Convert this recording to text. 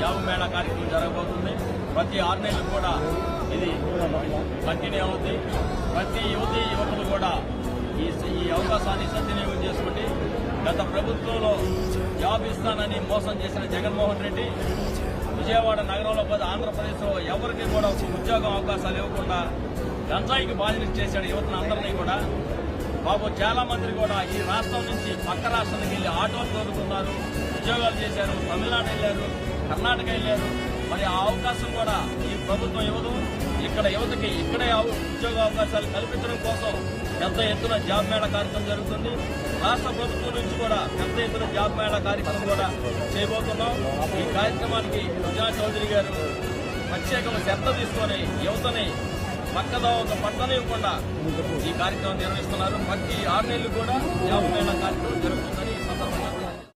Job Mela కార్యక్రమం జరగబోతుంది. ప్రతి ఆరు నెలలు కూడా ఇది కంటిన్యూ అవుతుంది ప్రతి యువతి యువకులు కూడా ఈ ఈ అవకాశాన్ని సద్వినియోగం చేసుకుంటే గత ప్రభుత్వంలో జాబ్ ఇస్తానని మోసం చేసిన జగన్మోహన్ రెడ్డి విజయవాడ నగరంలో కాదు ఆంధ్రప్రదేశ్లో ఎవరికి కూడా ఒక ఉద్యోగం అవకాశాలు ఇవ్వకుండా గంజాయికి బాధ్యత చేశాడు యువతను అందరినీ కూడా. బాబు చాలా మంది కూడా ఈ రాష్ట్రం నుంచి పక్క రాష్ట్రానికి వెళ్ళి ఆటోలు తోలుకున్నారు ఉద్యోగాలు చేశారు తమిళనాడు వెళ్ళారు. కర్ణాటక వెళ్ళారు మరి ఆ అవకాశం కూడా ఈ ప్రభుత్వం ఇవ్వదు. ఇక్కడ యువతకి ఇక్కడే ఉద్యోగ అవకాశాలు కల్పించడం కోసం పెద్ద ఎత్తున జాబ్ మేళ కార్యక్రమం జరుగుతుంది. రాష్ట్ర ప్రభుత్వం నుంచి కూడా పెద్ద ఎత్తున జాబ్ మేళ కార్యక్రమం కూడా చేయబోతున్నాం. ఈ కార్యక్రమానికి సుజనా చౌదరి గారు ప్రత్యేకమైన శ్రద్ధ తీసుకొని యువతని పక్కదో ఒక పట్టనివ్వకుండా ఈ కార్యక్రమం నిర్వహిస్తున్నారు. ప్రతి ఆరు నెలలు కూడా జాబ్ మేళ కార్యక్రమం జరుగుతుంది.